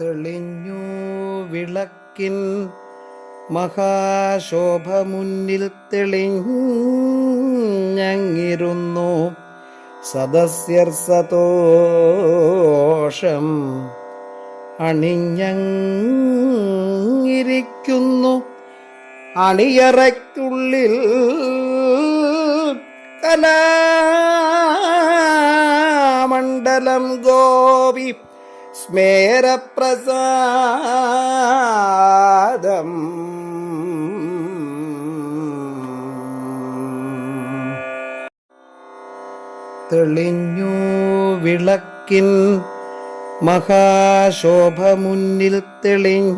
തെളിഞ്ഞു വിളക്കിൻ മഹാശോഭ മുന്നിൽ തെളിഞ്ഞങ്ങിരുന്നു. സദസ്യർ സതോഷം അണിഞ്ഞങ്ങിരിക്കുന്നു. അണിയറയ്ക്കുള്ളിൽ കലാമണ്ഡലം ഗോപി സ്മേരപ്രസാദം തെളിഞ്ഞു വിളക്കിൻ മഹാശോഭ മുന്നിൽ തെളിഞ്ഞങ്ങിരുന്നു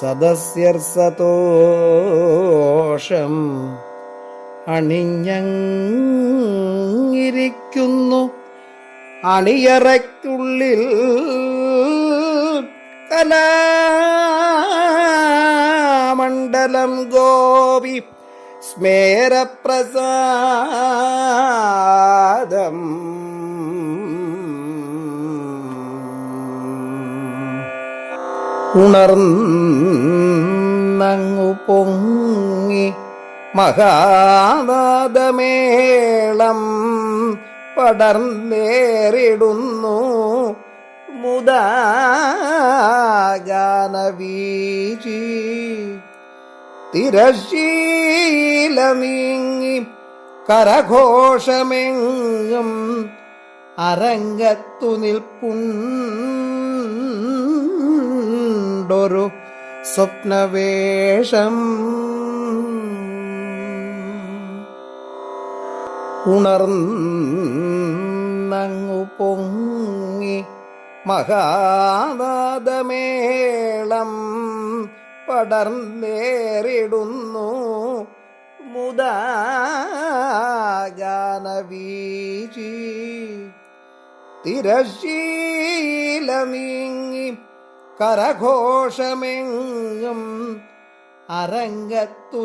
സദസ്യർ സതോഷം അണിഞ്ഞങ്ങിരിക്കുന്നു അണിയറയ്ക്കുള്ളിൽ കലാമണ്ഡലം ഗോപി സ്മേരപ്രസാദം. ഉണർന്നങ്ങു പൊങ്ങി മഹാനാദമേളം പടർന്നേറിടുന്നു മുദാഗാനവീചി തിരശീലമീങ്ങി കരഘോഷമെങ്ങും അരങ്ങത്തു നിൽപ്പുണ്ടൊരു സ്വപ്നവേഷം. ഉണർന്നങ്ങു പൊങ്ങി മഹാനാദമേളം പടർന്നേറിടുന്നു. മുദാഗാനവീചി തിരശീല നീങ്ങി കരഘോഷമെങ്ങും അരങ്ങത്തു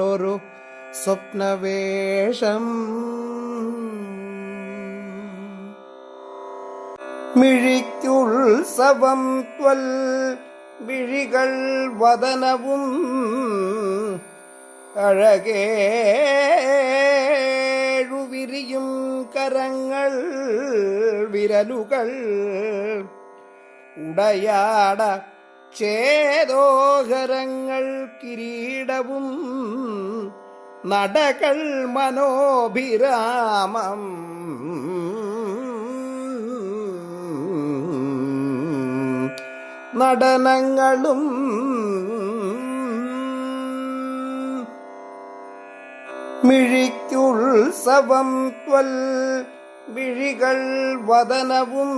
നിൽപ്പുണ്ടൊരു സ്വപ്നവേഷം. മിഴിക്കുത്സവം ത്വൽ വിഴികൾ വദനവും അഴകേഴുവിരിയും കരങ്ങൾ വിരലുകൾ ഉടയാട ചേതോഹരങ്ങൾ കിരീടവും നടകൾ മനോഭിരാമം. നടനങ്ങളും മിഴിക്കുത്സവം ത്വൽ വിഴികൾ വദനവും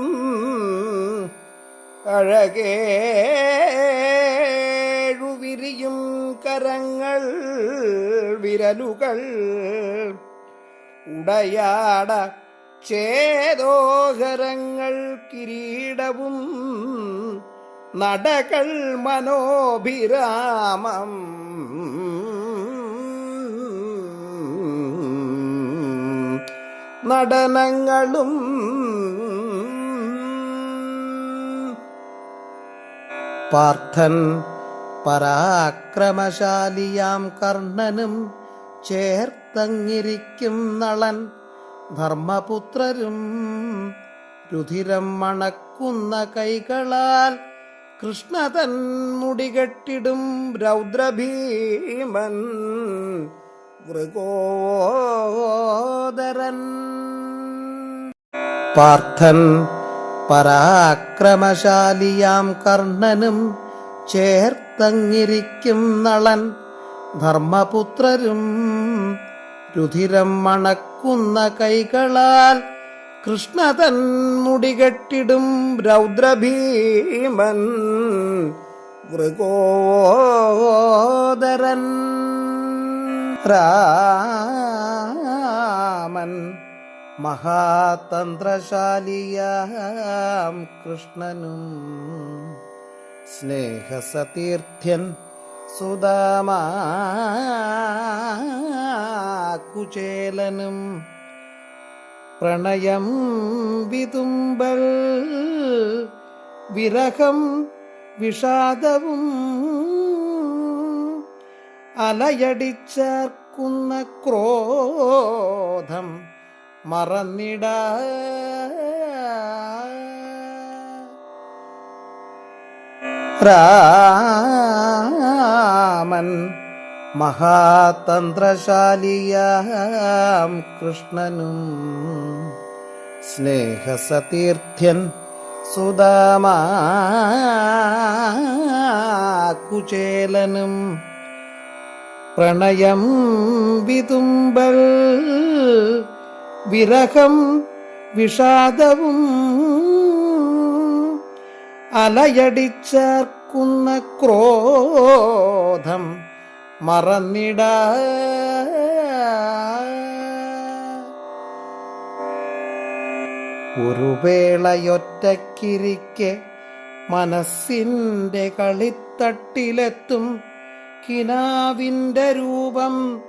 അഴകേഴുവിരിയും കരങ്ങൾ വിരലുകൾ ഉടയാട ചേതോഹരങ്ങൾ കിരീടവും നടകൾ മനോഭിരാമം. നടനങ്ങളും പാർത്ഥൻ പരാക്രമശാലിയാം കർണനും ചേർത്തങ്ങിരിക്കും നളൻ ധർമ്മപുത്രരും രുധിരം മണക്കുന്ന കൈകളാൽ കൃഷ്ണതൻ മുടികെട്ടിടും രൗദ്രഭീമൻ മൃഗോദരൻ പാർത്ഥൻ പരാക്രമശാലിയാം കർണനും ചേർത്തങ്ങിരിക്കും നളൻ. ധർമ്മപുത്രരും രുധിരം മണക്കുന്ന കൈകളാൽ കൃഷ്ണതൻ മുടികെട്ടിടും രൗദ്രഭീമൻ. മൃഗോദരൻ രാമൻ മഹാതന്ത്രശാലിയാം കൃഷ്ണനും. സ്നേഹസതീർത്ഥ്യൻ സുദാമാകുചേലനും പ്രണയം വിതുമ്പൽ വിരഹം വിഷാദവും. അലയടിച്ചേർക്കുന്ന ക്രോധം മറന്നിട. രാമൻ മഹാതന്ത്രശാലിയാം കൃഷ്ണനും സ്നേഹസതീർത്ഥ്യൻ സുതമാകുചേലനും പ്രണയം വിതുമ്പൽ വിരഹം വിഷാദവും അലയടിച്ചേർക്കുന്ന ക്രോധം മറന്നിട. ഒരു വേളയൊറ്റക്കിരിക്കെ മനസ്സിന്റെ കളിത്തട്ടിലെത്തും കിനാവിന്റെ രൂപം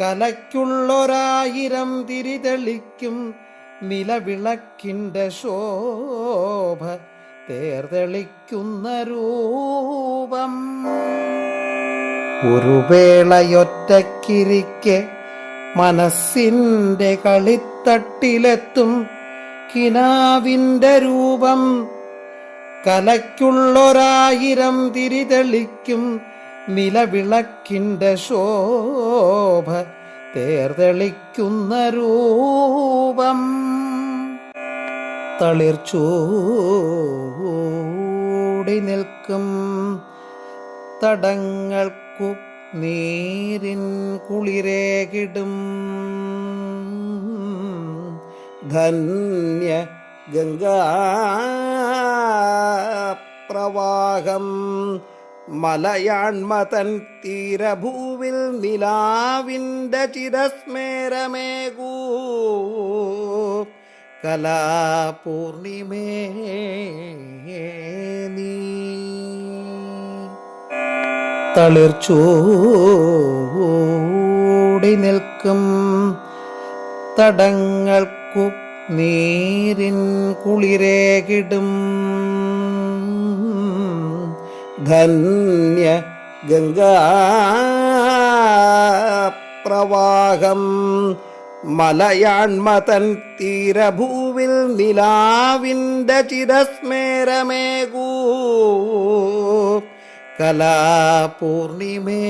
കലയ്ക്കുള്ളൊരായിരം തിരിതെളിക്കും നിലവിളക്കിന്റെ ശോഭ തേർതെളിക്കുന്ന രൂപം. ഒരു വേളയൊറ്റക്കിരിക്കെ മനസ്സിന്റെ കളിത്തട്ടിലെത്തും കിനാവിന്റെ രൂപം. കലയ്ക്കുള്ളൊരായിരം തിരിതെളിക്കും നിലവിളക്കിന്റെ ശോഭ തേർതെളിക്കുന്ന രൂപം തളിർച്ചൂടി നിൽക്കും. തടങ്ങൾക്കു നീരിൻ കുളിരേകിടും. ധന്യ ഗംഗാപ്രവാഹം മലയാൺമതൻ തീരഭൂവിൽ നിലാവിന്റെ ചിരസ്മേരമേകൂ. കലാപൂർണിമേ നീ. തളിർച്ചൂടി നിൽക്കും തടങ്ങൾക്കു നീരിൻ കുളിരേകിടും. ധന്യ ഗംഗാപ്രവാഹം മലയാൺമതൻ തീരഭൂവിൽ നിലാവിന്റെ ചിരസ്മേരമേകൂ. കലാപൂർണിമേ